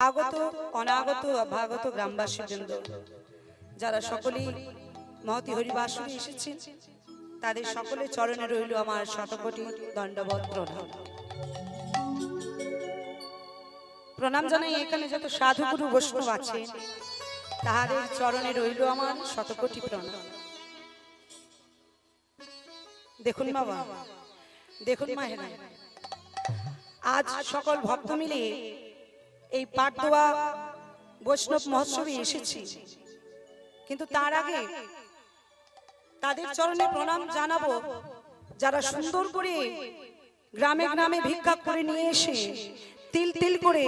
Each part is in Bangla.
আগত অনাগত অভাগত গ্রামবাসী বৃন্দ যারা সকলেই মহতি হরিবাসনে এসেছেন তাদের সকলের চরণে রইল আমার শতকোটি দণ্ডবত প্রণাম। প্রণাম জানাই এখানে যত সাধুগুরু বৈষ্ণব আছে তাহাদের চরণে রইল আমার শতকোটি প্রণাম। দেখুন বাবা দেখুন মাহেরা আজ সকল ভক্ত মিলে এই পাটদোয়া বৈষ্ণব মহোৎসবে এসেছি। কিন্তু তার আগে তাদের চরণে প্রণাম জানাব, যারা সুন্দর করে গ্রামে গ্রামে ভিক্ষা করে নিয়ে এসে তিল তিল করে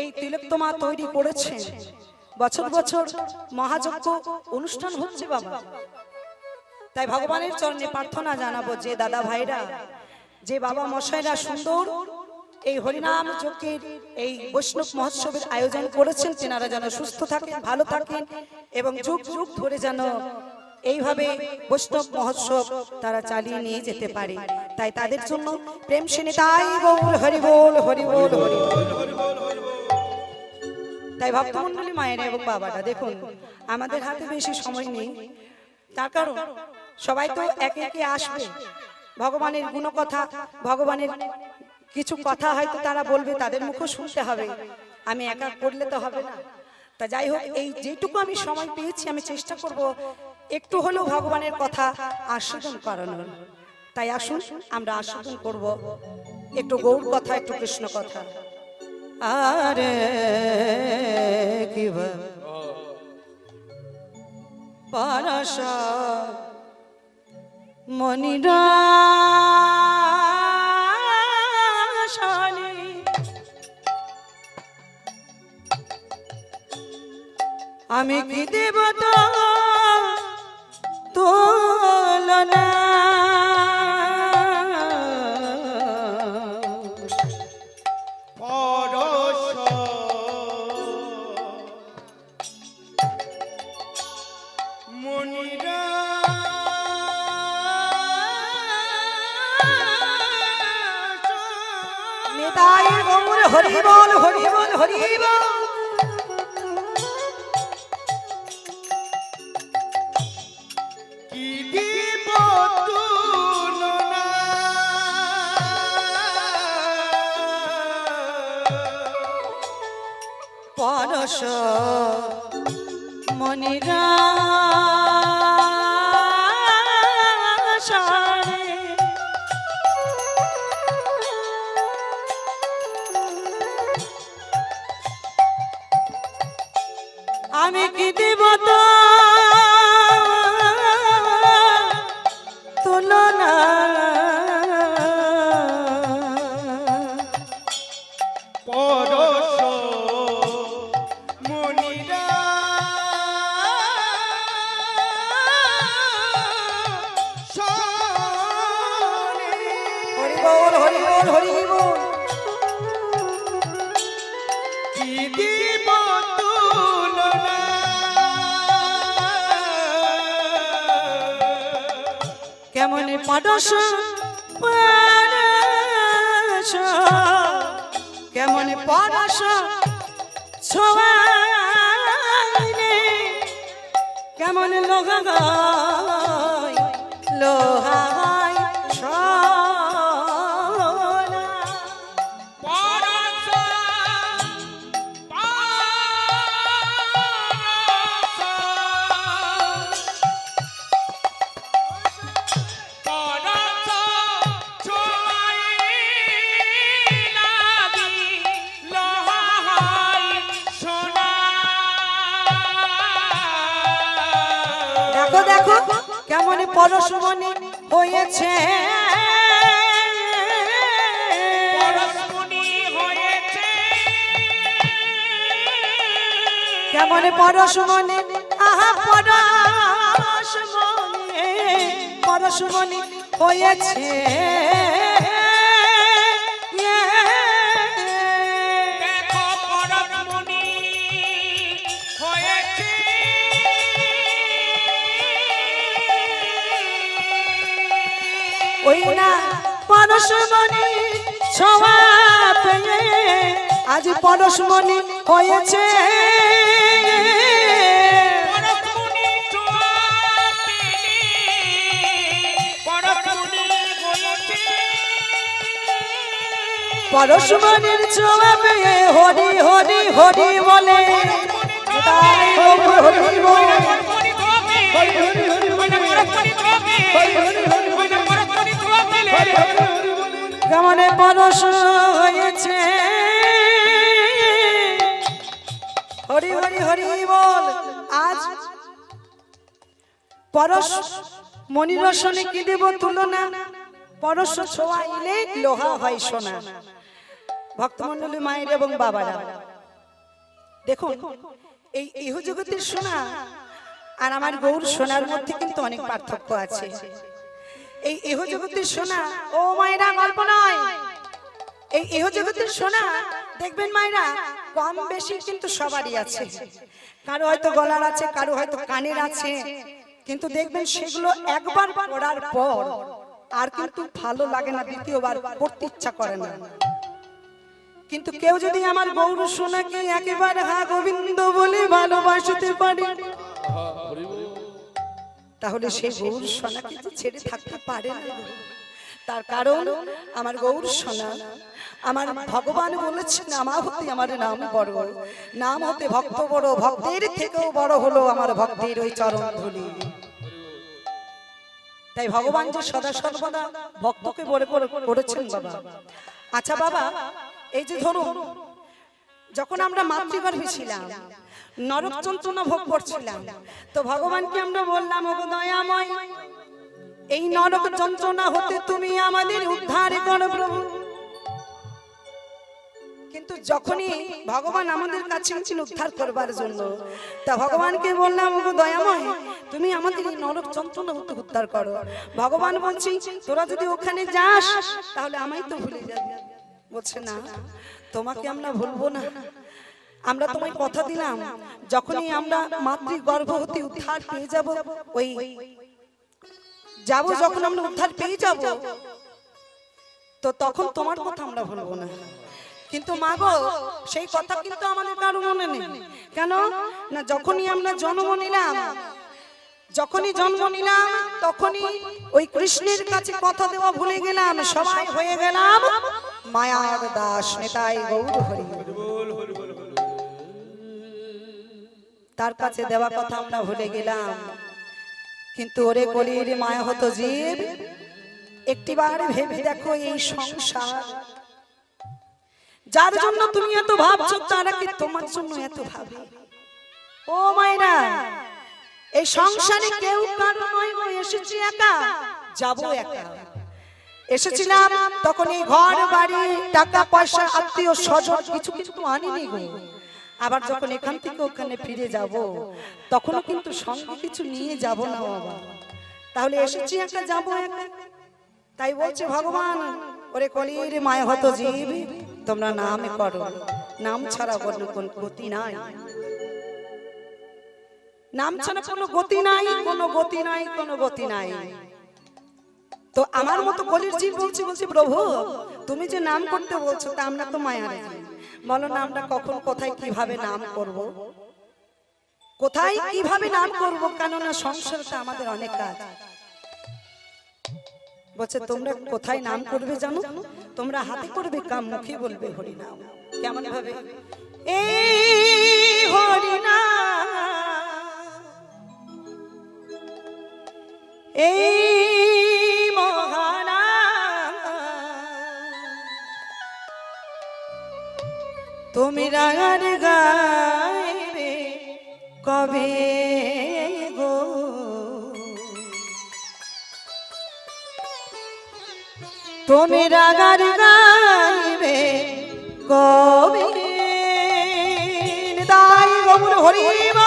এই তিলোত্তমা তৈরি করেছেন। বছর বছর মহাযজ্ঞ অনুষ্ঠান হচ্ছে বাবা। তাই ভগবানের চরণে প্রার্থনা জানাব যে দাদা ভাইরা, যে বাবা মশাইরা সুন্দর এই হরিনাম যজ্ঞের এই বৈষ্ণব মহোৎসবের আয়োজন করেছেন। তেনারা যেন সুস্থ থাকেন, ভালো থাকেন এবং যুগ যুগ ধরে যেন এইভাবে বৈষ্ণব মহোৎসব তারা চালিয়ে নিয়ে যেতে পারে। তাই তাদের জন্য প্রেম সেনে তাই গৌর হরি বল হরি বল হরি বল। তাই ভক্তমন্ডলী মায়েরা এবং বাবাটা দেখুন, আমাদের হাতে বেশি সময় নেই। তার কারণ, সবাই তো একে একে আসবে। ভগবানের গুণকথা, ভগবানের কিছু কথা হয়তো তারা বলবে তাদের মুখও শুনতে হবে। আমি একা করলে তো হবে না। তা যাই হোক এই যেটুকু আমি সময় পেয়েছি আমি চেষ্টা করব একটু হলেও ভগবানের কথা আস্বাদন করানোর। তাই আসুন আমরা আস্বাদন করব। একটু গৌর কথা একটু কৃষ্ণ কথা। আরে কি মনিরা। আমি কি তোলনা? মনিরা। নেতাই হরি বল হরি বল হরি বল মনিরা পরশমণি হয়েছে। কেমন পরশমণি? আহা পরশমণি পরশমণি হয়েছে। না পরশমণি ছোঁয়া পেয়ে আজ পরশমণি হয়েছে। পরশমণির জবাবে হরি হরি হরি বলে তাই গৌর হরি বল। পরশমণি ধোবে, ওইটা পরশমণি ধোবে, ওইটা পরশমণি ধোবে লে। কেমনে পরশ হয়েছে হরি হরি হরি বল। আজ পরশ মনিরসনে কি দেব তুলনা? পরশ ছোঁয়াইলে লোহা হয় সোনা। ভক্তমন্ডলী মায়ের এবং বাবারা, দেখুন, এই ইহজগতের সোনা আর আমার গৌর সোনার মধ্যে কিন্তু অনেক পার্থক্য আছে। এই ইহ জগতের সোনা ও মায়েরা গল্প নয়। এই ইহ জগতের সোনা দেখবেন মায়েরা কম বেশি কিন্তু সবারই আছে। কারও হয়তো গলার আছে কারও হয়তো কানের আছে। কিন্তু দেখবেন সেগুলো একবার পড়ার পর আর কিন্তু ভালো লাগে না দ্বিতীয়বার পড়তে ইচ্ছা করে না। কিন্তু কেউ যদি আমার গৌর সোনাকে একেবারে হা গোবিন্দ বলে ভালোবাসতে পারে। তাহলে সেই গৌর সোনাকে যে ছেড়ে থাকতে পারে না। তার কারণ আমার গৌর সোনা। আমার ভগবান বলেছেন আমার হতে আমার নাম বড়। নাম হতে ভক্ত বড় ভক্তের থেকেও বড় হলো আমার ভক্তের ওই চরণ ধুলি তাই ভগবান যে সদা সর্বদা ভক্তকে করে করেছেন বাবা। আচ্ছা বাবা এই যে ধরুন যখন আমরা মাতৃগর্ভে ছিলাম নরক যন্ত্রণা ভোগ করছিলাম। তো ভগবানকে আমরা বললাম, ওগো দয়াময়, এই নরক যন্ত্রণা হতে তুমি আমাদের উদ্ধার করো প্রভু। কিন্তু যখনই ভগবান আমাদের কাছে ছিল উদ্ধার করবার জন্য, তা ভগবানকে বললাম, ওগো দয়াময়, তুমি আমাদের এই নরক যন্ত্রণা হতে উদ্ধার করো। ভগবান বলছি, তোরা যদি ওখানে যাস, তাহলে আমায় তো ভুলে যাবি। বলছে, না, তোমাকে আমরা ভুলবো না। আমরা তোমায় কথা দিলাম যখনই আমরা মাতৃ গর্ভবতী উদ্ধার পেয়ে যাব ওই যাব যখন আমরা উদ্ধার পেয়ে যাব তো তখন তোমার কথা আমরা ভুলবো না। কিন্তু মা গো সেই কথা কিন্তু আমাদের কারও মনে নেই। কেন? না যখনই আমরা জন্ম নিলাম যখনই জন্ম নিলাম তখনই ওই কৃষ্ণের কাছে কথা দেওয়া ভুলে গেলাম সবাই হয়ে গেলাম। মায়ার দাস নেতাই গৌর হরি তার কাছে দেওয়া কথা আমরা ভুলে গেলাম। কিন্তু ওরে কলির মায়া হতো জীব। একটিবার ভেবে দেখো এই সংসার। যার জন্য তুমি এত ভাবছ তারা কি তোমার জন্য এত ভাবে? ও মায়েরা এই সংসারে কেউ কারও নয় গো এসেছি একা। যাব একা। এসেছিলাম তখন এই ঘর বাড়ি টাকা পয়সা আত্মীয় স্বজন কিছু কিছু তো আনিনি গো। আবার যখন এখান থেকে ওখানে ফিরে যাব তখনও কিন্তু সঙ্গে কিছু নিয়ে যাব না বাবা। তাহলে এসেছি একটা যাব একা তাই বলছে ভগবান ওরে কলির মায়া হতো জীব তোমরা নাম করো। নাম ছাড়া কোনো কোন গতি নাই। নাম ছাড়া কোনো গতি নাই কোনো গতি নাই কোনো গতি নাই। তো আমার মতো কলির জীব বলছি বলছি প্রভু তুমি যে নাম করতে বলছো তা আমরা তো মায়া। বলো না আমরা কখন কোথায় কীভাবে নাম করব? কোথায় কীভাবে নাম করব? কেননা সংসারটা আমাদের অনেক কাজ। বলছে তোমরা কোথায় নাম করবে জানো? তোমরা হাতে করবে কাম মুখে বলবে হরি নাম কেমন ভাবে? এই হরি নাম এই তুমি রাগার গাইবে কবে গো? তুমি রাগার গাইবে কবে? তাই গমুর হরিব।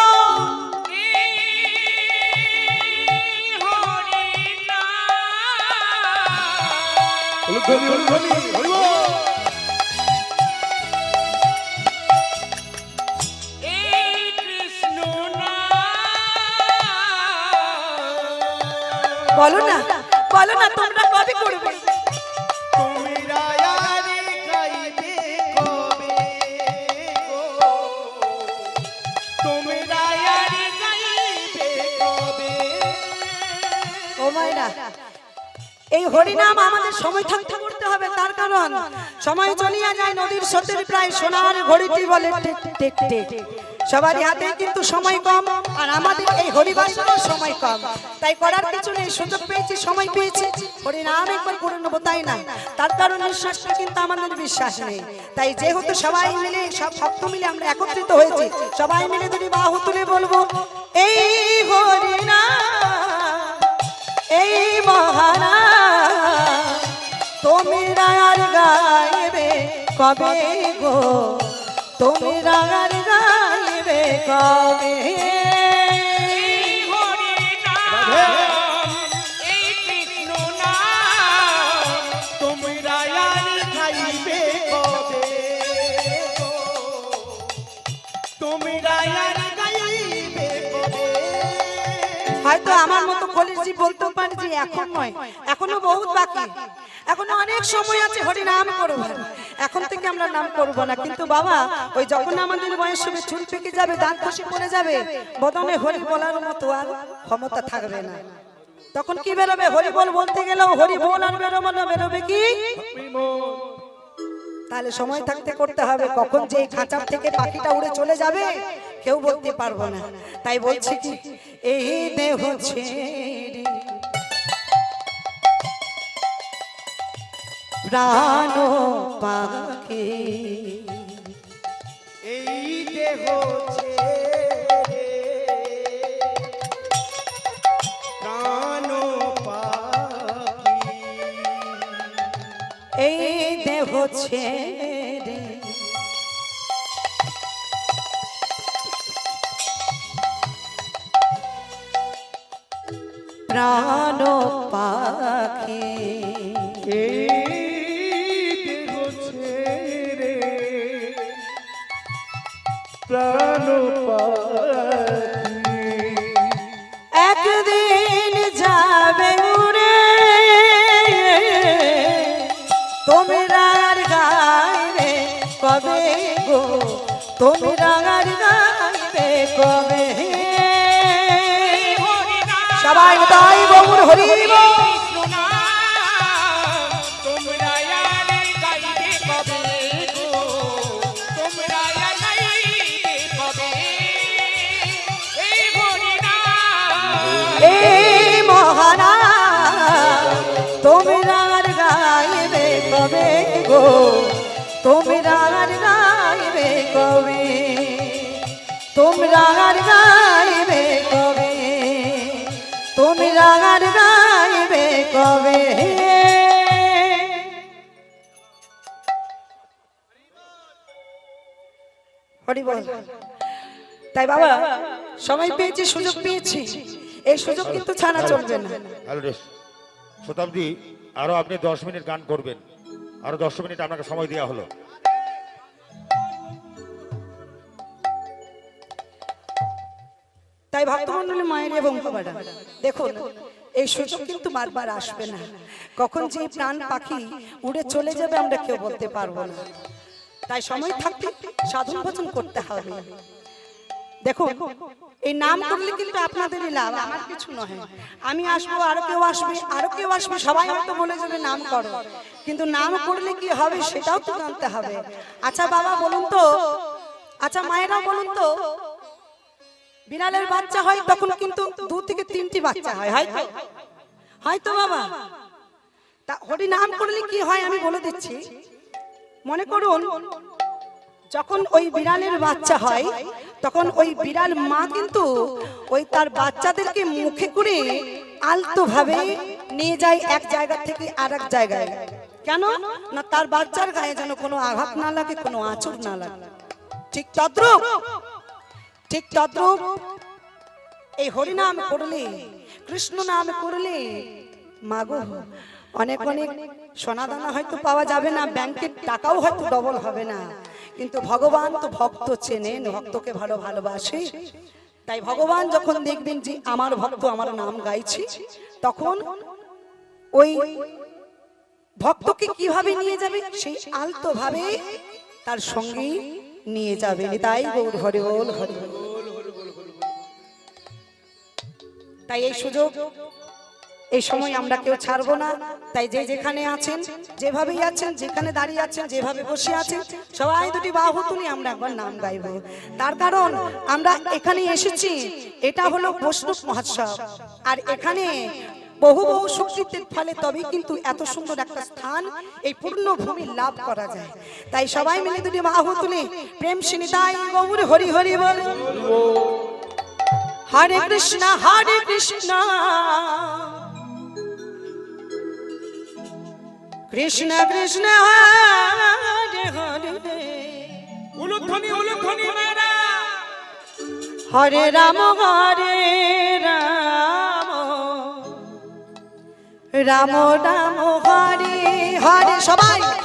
হলি হরি বলো না বলো না তোমরা কবে করবে? এই হরিনাম আমাদের সময় থাকতে করতে হবে তার কারণ সময় চলিয়া যায় নদীর স্রোতের প্রায় সোনার ঘড়িটি বলে টেক। সবারই হাতে কিন্তু সময় কম, আর আমাদের এই হরিবাসনের সময় কম। তাই করার কিছু নেই সুযোগ পেয়েছি, সময় পেয়েছি। হরিনাম একবার করে নেব, তাই না? তার কারণ নিঃশ্বাসটা কিন্তু আমাদের বিশ্বাস নেই। তাই যেহেতু সবাই মিলে, সব ভক্ত মিলে আমরা একত্রিত হয়েছি, সবাই মিলে যদি বাহু তুলে বলব, এই হরিনাম এই মহারা তোমরা আর গাইবে কবে গো? তোমরা আর কবে? এই হরি নাম এই কৃষ্ণ নাম তোমরা আর গাইবে কবে? গো? তোমরা আর গাইবে কবে? হয়তো আমার মতো কলেজি বলতে পারি যে এখন নয় এখনও বহুত বাকি। এখনও অনেক সময় আছে হরি নাম করব এখন থেকে আমরা নাম করব না। কিন্তু বাবা ওই যখন আমাদের বয়স হবে চুল পেকে যাবে দাঁত খসে পড়ে যাবে বদনে হরি বলার মতো আর ক্ষমতা থাকবে না। তখন কি বেরোবে? হরি বল বলতে গেলেও হরি বল আর বেরোবে না বেরোবে কি? তাহলে সময় থাকতে করতে হবে কখন যে খাঁচার থেকে পাখিটা উড়ে চলে যাবে কেউ বলতে পারব না। তাই বলছি কি? এই দেহ ছেড়ে প্রাণ পাখি। এই দেহ প্রাণ এই দেহ ছেড়ে। প্রাণ পাখি। প্রাণ একদিন যাবে উড়ে তোমরা গাইবে কবে গো? তোমরা গাইবে কবে? সবাই তাই বউর হরি তাই বাবা সময় পেয়েছি সুযোগ পেয়েছি। এই সুযোগ কিন্তু ছাড়া চলবে না। শতাব্দী আরও আপনি দশ মিনিট গান করবেন। আরও দশ মিনিট আপনাকে সময় দেওয়া হলো। তাই ভক্তমন্ডলী মায়ের এবং বাবারা দেখুন এই সুযোগ কিন্তু বারবার আসবে না। কখন যে প্রাণ পাখি উড়ে চলে যাবে আমরা কেউ বলতে পারব না। তাই সময় থাকতে সাধন ভজন করতে হবে। দেখুন এই নাম করলে কিন্তু আপনাদেরই লাভ আমার কিছু নয় আমি আসব আরও কেউ আসবে আরও কেউ আসবে সবাই হয়তো বলে যাবে নাম করো। কিন্তু নাম করলে কি হবে সেটাও তো জানতে হবে। আচ্ছা বাবা বলুন তো। আচ্ছা মায়েরা বলুন তো। বিড়ালের বাচ্চা হয় তখন কিন্তু দু থেকে তিনটি বাচ্চা হয় হয়তো? হয়তো বাবা। তা হরি নাম করলে কি হয় আমি বলে দিচ্ছি। মনে করুন, যখন ওই বিড়ালের বাচ্চা হয়, তখন ওই বিড়াল মা কিন্তু ওই তার বাচ্চাদেরকে মুখে করে আলতো ভাবে নিয়ে যায় এক জায়গা থেকে আর এক জায়গায়। কেন? না, তার বাচ্চার গায়ে যেন কোনো আঘাত না লাগে, কোনো আঁচড় না লাগে। ঠিক তদ্রুপ ঠিক তদ্রুপ, এই হরিনাম করলে, কৃষ্ণ নাম করলে মাগো অনেক অনেক সোনাদানা হয়তো পাওয়া যাবে না ব্যাংকের টাকাও হয়তো ডবল হবে না। কিন্তু ভগবান তো ভক্ত চেনেন ভক্তকে ভালো ভালোবাসে। তাই ভগবান যখন দেখবেন যে আমার ভক্ত আমার নাম গাইছে তখন ওই ভক্তকে কীভাবে নিয়ে যাবে? সেই আলতো ভাবে তার সঙ্গে নিয়ে যাবেন। তাই গৌর হরি বল হরি তাই এই সুযোগ এই সময় আমরা কেউ ছাড়বো না। তাই যে যেখানে আছেন, যেভাবেই আছেন, যেখানে দাঁড়িয়ে আছেন, যেভাবে বসে আছেন, সবাই দুটি বাহু তুলে আমরা একবার নাম গাইবো। তার কারণ, আমরা এখানে এসেছি, এটা হলো বৈষ্ণব মহোৎসব। আর এখানে বহু বহু শক্তিত্বের ফলে তবেই কিন্তু এত সুন্দর একটা স্থান, এই পূর্ণ ভূমি লাভ করা যায়। তাই সবাই মিলে দুটি বাহু তুলে, প্রেম সিনিতাই গৌর হরি হরি বল। হরে কৃষ্ণ হরে কৃষ্ণ। কৃষ্ণ কৃষ্ণ হরে হরে। উলুধ্বনি উলুধ্বনি মেরা হরে রাম। হরে রাম রাম। রাম হরে হরে। সবাই।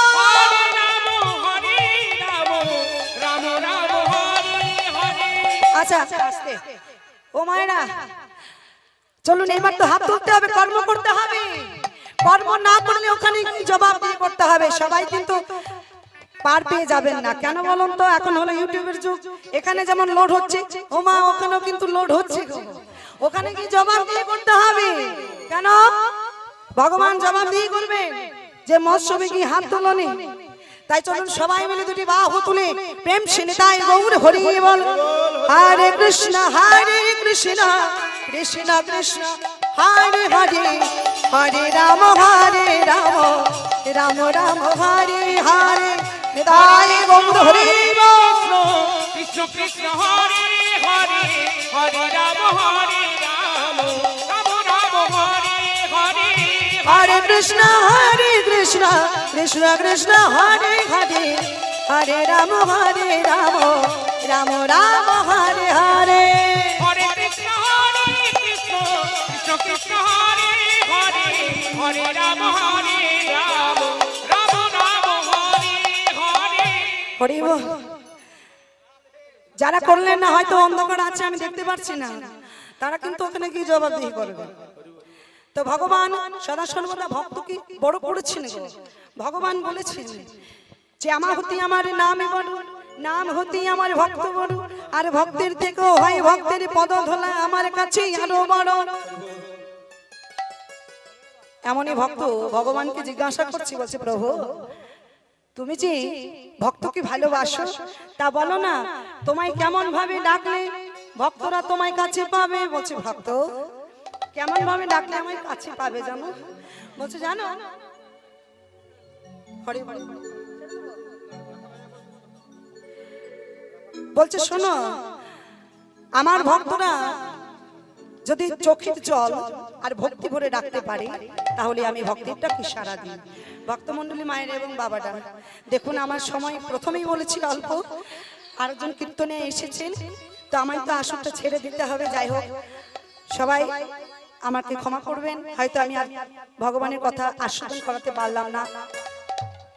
আচ্ছা ও মায়েরা, চলুন এবার তো হাত তুলতে হবে, কর্ম করতে হবে। কর্ম না করলে ওখানে জবাব দিয়ে করতে হবে? সবাই কিন্তু পার পেয়ে যাবেন না। কেন বলুন তো? এখন হলো ইউটিউবের যুগ। এখানে যেমন লোড হচ্ছে, ও মা, ওখানেও কিন্তু লোড হচ্ছে ওখানে কি জবাব দিয়ে করতে হবে? কেন? ভগবান জবাব দিয়ে করবে যে মৎস্যবে কি হাত তুলনি তাই চলুন সবাই মিলে দুটি বাহু তুলে প্রেম সিনিতাই গৌর হরি বল। হরে কৃষ্ণ হরে কৃষ্ণ কৃষ্ণ কৃষ্ণ। হরে হরে হরে রাম হরে রাম। রাম রাম হরে হরে। নিতাই গৌর হরি বল। কৃষ্ণ কৃষ্ণ হরে হরে হরে রাম হরে হরে কৃষ্ণ হরে কৃষ্ণ কৃষ্ণ কৃষ্ণ হরে হরে। হরে রাম হরে রাম রাম রাম হরে হরে। হরে কৃষ্ণ হরে কৃষ্ণ কৃষ্ণ কৃষ্ণ হরে হরে। হরে রাম হরে রাম রাম রাম হরে হরে। হরি বল। যারা করলেন না হয়তো অন্ধকার আছে আমি দেখতে পাচ্ছি না। তারা কিন্তু ওখানে কি জবাবদিহি করবে। তো ভগবান সদা সর্বদা ভক্তকে বড় করেছেন ভগবান বলেছেন যে আমার হতে আমার নামে বড় নাম হতে আমার ভক্ত বড় আর ভক্তের থেকেও হয় ভক্তের পদ ধোলা আমার কাছে আরও বড়। এমনই ভক্ত ভগবানকে জিজ্ঞাসা করছি, বলছে, প্রভু, তুমি যে ভক্তকে ভালোবাসো, তা বলো না, তোমায় কেমন ভাবে ডাকলে ভক্তরা তোমায় কাছে পাবে? বলছে, ভক্ত কেমন ভাবে ডাকলে আমার কাছে পাবে জানো? বলছে জানো? হরি বলছে শোনো আমার ভক্তরা যদি চোখের জল আর ভক্তি ভরে ডাকতে পারে তাহলে আমি ভক্তিরটা কি সারা দিই। ভক্তমন্ডলী মায়ের এবং বাবাটা দেখুন আমার সময় প্রথমেই বলেছিল অল্প আরেকজন কীর্তনে এসেছেন তো আমায় তো আসরটা ছেড়ে দিতে হবে যাই হোক। সবাই আমাকে ক্ষমা করবেন। হয়তো আমি আর ভগবানের কথা আস্বাদন করাতে পারলাম না।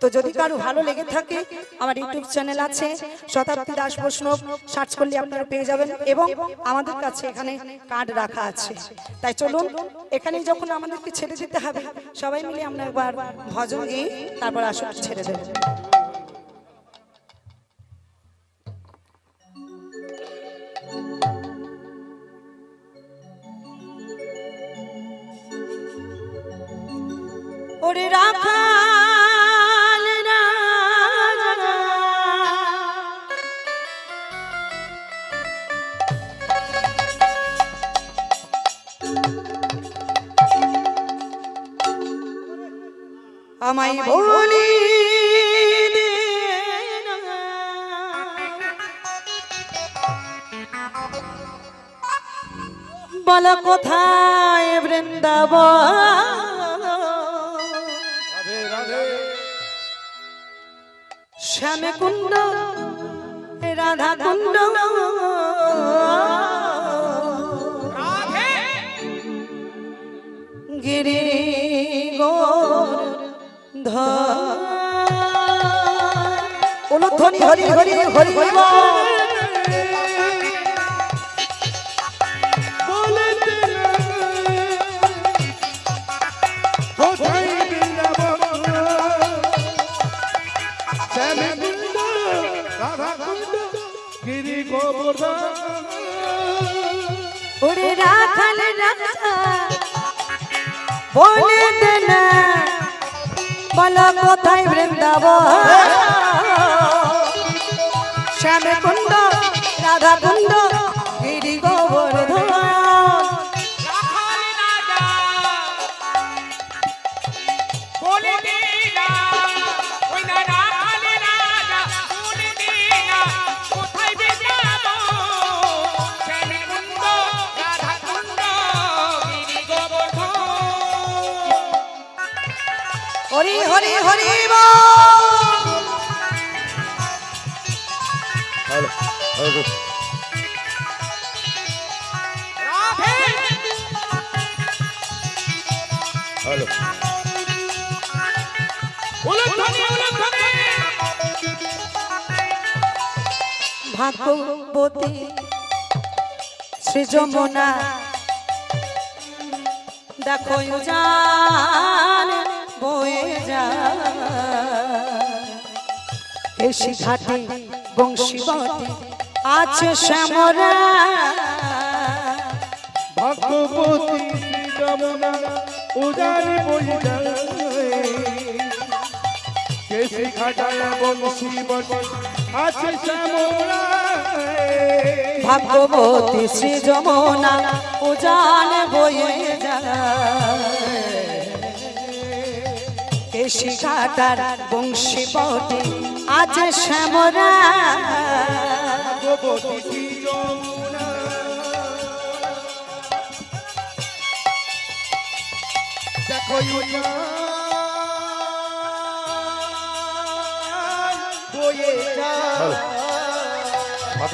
তো যদি কারও ভালো লেগে থাকে আমার ইউটিউব চ্যানেল আছে শতাব্দী দাস বৈষ্ণব সার্চ করলে আপনারা পেয়ে যাবেন এবং আমাদের কাছে এখানে কার্ড রাখা আছে। তাই চলুন এখানে যখন আমাদেরকে ছেড়ে দিতে হবে সবাই মিলে আমরা একবার ভজন গিয়ে তারপর আসর ছেড়ে দেবো। ওরে রাখাল আমায় বলি না। বল কোথায় বৃন্দাবন শ্যামে কুণ্ড রাধা কুণ্ড গিরি ধনি হরি হরি হরি হরি বল। ওরে রাখাল রাজা বলে দে না কোথায় বৃন্দাবন শ্যামে কুণ্ড রাধা কুণ্ড হরি হরি হরি বল! Hello hello Radhe! হ্যালো উলুধ্বনি উলুধ্বনি ভাগবতী শ্রী যমুনা দেখো জান এসি ঘাটে বংশী আছে শ্যামরা। ভগবতী যমুনা বই কেসি ঘাটায় বংশী আছে শ্যামরা। ভাগবতী শ্রী যমুনা উজান বয়ে যায়। কেশি ঘাটার বংশী বটে। আছে শ্যামরা। দেখো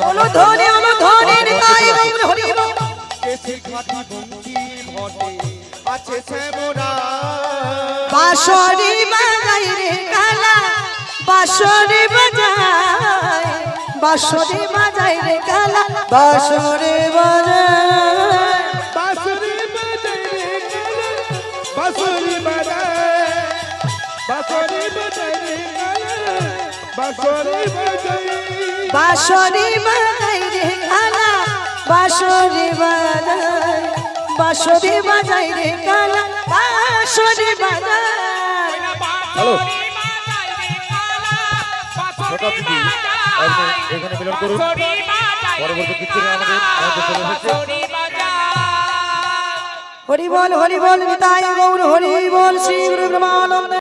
অনুধ্বনি নিতাই গৌর হরি বল। কেসি ঘাটি বংশী ঘটে আছে শ্যামরা বাঁশরি বাজাই রে কালা বাঁশরি বাজাই বাঁশরি বাজাই রে কালা বাঁশরি বাজাই বাঁশুরি বাজায় রে কালা, বাঁশুরি বাজায় বাঁশুরি বাজায় রে কালা, বাঁশুরি বাজায় বাঁশরি বাজাই রে কালা বাঁশরি বাজাই বাঁশরি বাজাই রে কালা বাঁশরি বাজাই। হ্যালো। ছোট দিদি, আপনি এখানে মিলন করুন। পরবর্তী কীর্তনে আমাদের মধ্যে চলে হরি বল হরি বল নিতাই গৌর হরি বল শ্রী গুরু ব্রহ্মানন্দ।